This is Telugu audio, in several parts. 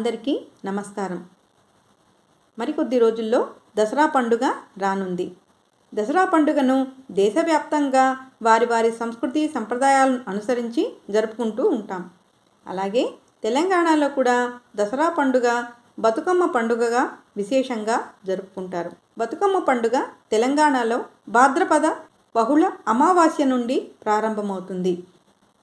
అందరికీ నమస్కారం. మరికొద్ది రోజుల్లో దసరా పండుగ రానుంది. దసరా పండుగను దేశవ్యాప్తంగా వారి వారి సంస్కృతి సంప్రదాయాలను అనుసరించి జరుపుకుంటూ ఉంటాం. అలాగే తెలంగాణలో కూడా దసరా పండుగ బతుకమ్మ పండుగగా విశేషంగా జరుపుకుంటారు. బతుకమ్మ పండుగ తెలంగాణలో భాద్రపద బహుళ అమావాస్య నుండి ప్రారంభమవుతుంది.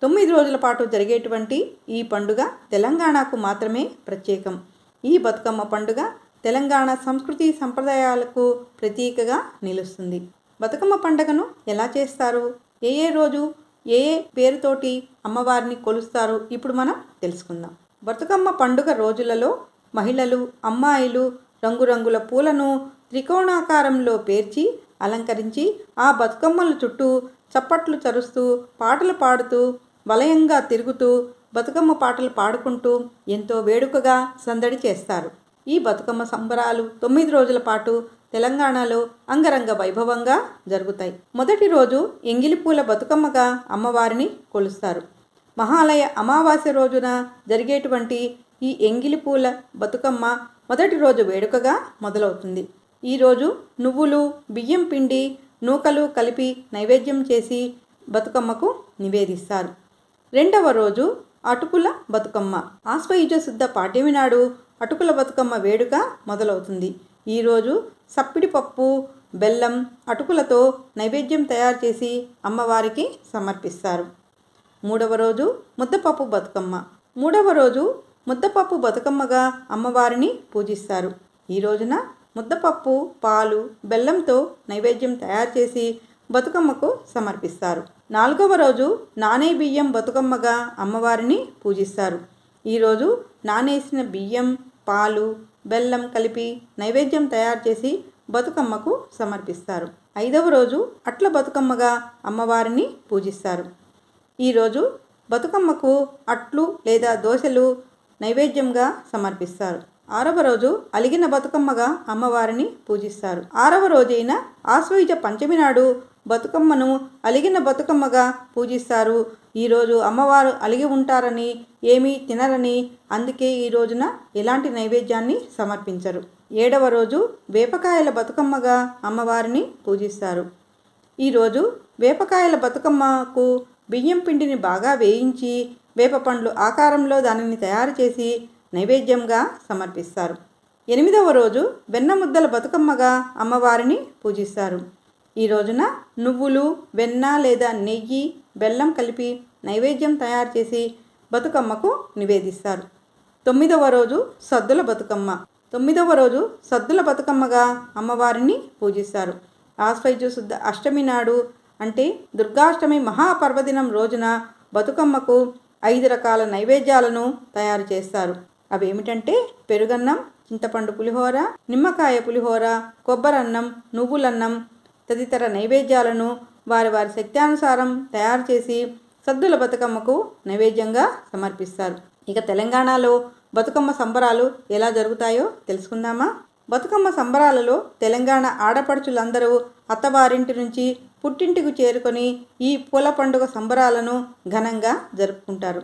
తొమ్మిది రోజుల పాటు జరిగేటువంటి ఈ పండుగ తెలంగాణకు మాత్రమే ప్రత్యేకం. ఈ బతుకమ్మ పండుగ తెలంగాణ సంస్కృతి సంప్రదాయాలకు ప్రతీకగా నిలుస్తుంది. బతుకమ్మ పండుగను ఎలా చేస్తారు? ఏ ఏ రోజు ఏ ఏ పేరుతోటి అమ్మవారిని కొలుస్తారు? ఇప్పుడు మనం తెలుసుకుందాం. బతుకమ్మ పండుగ రోజులలో మహిళలు అమ్మాయిలు రంగురంగుల పూలను త్రికోణాకారంలో పేర్చి అలంకరించి ఆ బతుకమ్మల చుట్టూ చప్పట్లు చరుస్తూ పాటలు పాడుతూ వలయంగా తిరుగుతూ బతుకమ్మ పాటలు పాడుకుంటూ ఎంతో వేడుకగా సందడి చేస్తారు. ఈ బతుకమ్మ సంబరాలు తొమ్మిది రోజుల పాటు తెలంగాణలో అంగరంగ వైభవంగా జరుగుతాయి. మొదటి రోజు ఎంగిలిపూల బతుకమ్మగా అమ్మవారిని కొలుస్తారు. మహాలయ అమావాస్య రోజున జరిగేటువంటి ఈ ఎంగిలిపూల బతుకమ్మ మొదటి రోజు వేడుకగా మొదలవుతుంది. ఈరోజు నువ్వులు బియ్యం పిండి నూకలు కలిపి నైవేద్యం చేసి బతుకమ్మకు నివేదిస్తారు. రెండవ రోజు అటుకుల బతుకమ్మ. ఆశ్వయుజ శుద్ధ పాడ్యమి నాడు అటుకుల బతుకమ్మ వేడుక మొదలవుతుంది. ఈరోజు సప్పిడి పప్పు బెల్లం అటుకులతో నైవేద్యం తయారు చేసి అమ్మవారికి సమర్పిస్తారు. మూడవ రోజు ముద్దపప్పు బతుకమ్మ. మూడవ రోజు ముద్దపప్పు బతుకమ్మగా అమ్మవారిని పూజిస్తారు. ఈ రోజున ముద్దపప్పు పాలు బెల్లంతో నైవేద్యం తయారు చేసి బతుకమ్మకు సమర్పిస్తారు. నాలుగవ రోజు నానే బియ్యం బతుకమ్మగా అమ్మవారిని పూజిస్తారు. ఈరోజు నానేసిన బియ్యం పాలు బెల్లం కలిపి నైవేద్యం తయారు చేసి బతుకమ్మకు సమర్పిస్తారు. ఐదవ రోజు అట్ల బతుకమ్మగా అమ్మవారిని పూజిస్తారు. ఈరోజు బతుకమ్మకు అట్లు లేదా దోశలు నైవేద్యంగా సమర్పిస్తారు. ఆరవ రోజు అలిగిన బతుకమ్మగా అమ్మవారిని పూజిస్తారు. ఆరవ రోజైన ఆశ్వయుజ పంచమి నాడు బతుకమ్మను అలిగిన బతుకమ్మగా పూజిస్తారు. ఈరోజు అమ్మవారు అలిగి ఉంటారని ఏమీ తినరని అందుకే ఈ రోజున ఎలాంటి నైవేద్యాన్ని సమర్పించరు. ఏడవ రోజు వేపకాయల బతుకమ్మగా అమ్మవారిని పూజిస్తారు. ఈరోజు వేపకాయల బతుకమ్మకు బియ్యం పిండిని బాగా వేయించి వేప పండ్లు ఆకారంలో దానిని తయారు చేసి నైవేద్యంగా సమర్పిస్తారు. ఎనిమిదవ రోజు వెన్న ముద్దల బతుకమ్మగా అమ్మవారిని పూజిస్తారు. ఈ రోజున నువ్వులు వెన్న లేదా నెయ్యి బెల్లం కలిపి నైవేద్యం తయారు చేసి బతుకమ్మకు నివేదిస్తారు. తొమ్మిదవ రోజు సద్దుల బతుకమ్మ. తొమ్మిదవ రోజు సద్దుల బతుకమ్మగా అమ్మవారిని పూజిస్తారు. ఆశ్వైజు శుద్ధ అష్టమి నాడు అంటే దుర్గాష్టమి మహాపర్వదినం రోజున బతుకమ్మకు ఐదు రకాల నైవేద్యాలను తయారు చేస్తారు. అవి ఏమిటంటే పెరుగన్నం చింతపండు పులిహోర నిమ్మకాయ పులిహోర కొబ్బరన్నం నువ్వులన్నం తదితర నైవేద్యాలను వారి వారి శక్త్యానుసారం తయారు చేసి సద్దుల బతుకమ్మకు నైవేద్యంగా సమర్పిస్తారు. ఇక తెలంగాణలో బతుకమ్మ సంబరాలు ఎలా జరుగుతాయో తెలుసుకుందామా? బతుకమ్మ సంబరాలలో తెలంగాణ ఆడపడుచులందరూ అత్తవారింటి నుంచి పుట్టింటికి చేరుకొని ఈ పూల పండుగ సంబరాలను ఘనంగా జరుపుకుంటారు.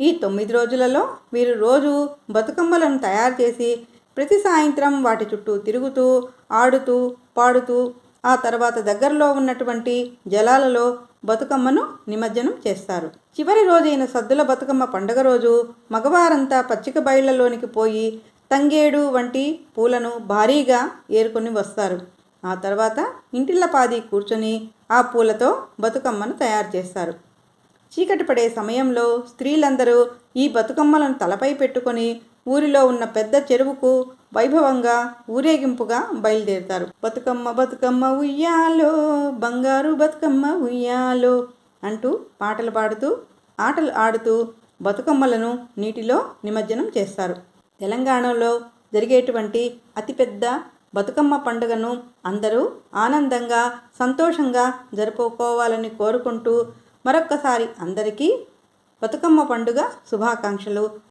ఈ తొమ్మిది రోజులలో వీరు రోజు బతుకమ్మలను తయారు చేసి ప్రతి సాయంత్రం వాటి చుట్టూ తిరుగుతూ ఆడుతూ పాడుతూ ఆ తర్వాత దగ్గరలో ఉన్నటువంటి జలాలలో బతుకమ్మను నిమజ్జనం చేస్తారు. చివరి రోజైన సద్దుల బతుకమ్మ పండుగ రోజు మగవారంతా పచ్చిక బయళ్ళలోనికి పోయి తంగేడు వంటి పూలను భారీగా ఏరుకొని వస్తారు. ఆ తర్వాత ఇంటిల్లపాది కూర్చొని ఆ పూలతో బతుకమ్మను తయారు చేస్తారు. చీకటి పడే సమయంలో స్త్రీలందరూ ఈ బతుకమ్మలను తలపై పెట్టుకొని ఊరిలో ఉన్న పెద్ద చెరువుకు వైభవంగా ఊరేగింపుగా బయలుదేరుతారు. బతుకమ్మ బతుకమ్మ ఉయ్యాలో బంగారు బతుకమ్మ ఉయ్యాలో అంటూ పాటలు పాడుతూ ఆటలు ఆడుతూ బతుకమ్మలను నీటిలో నిమజ్జనం చేస్తారు. తెలంగాణలో జరిగేటువంటి అతిపెద్ద బతుకమ్మ పండుగను అందరూ ఆనందంగా సంతోషంగా జరుపుకోవాలని కోరుకుంటూ మరొక్కసారి అందరికీ బతుకమ్మ పండుగ శుభాకాంక్షలు.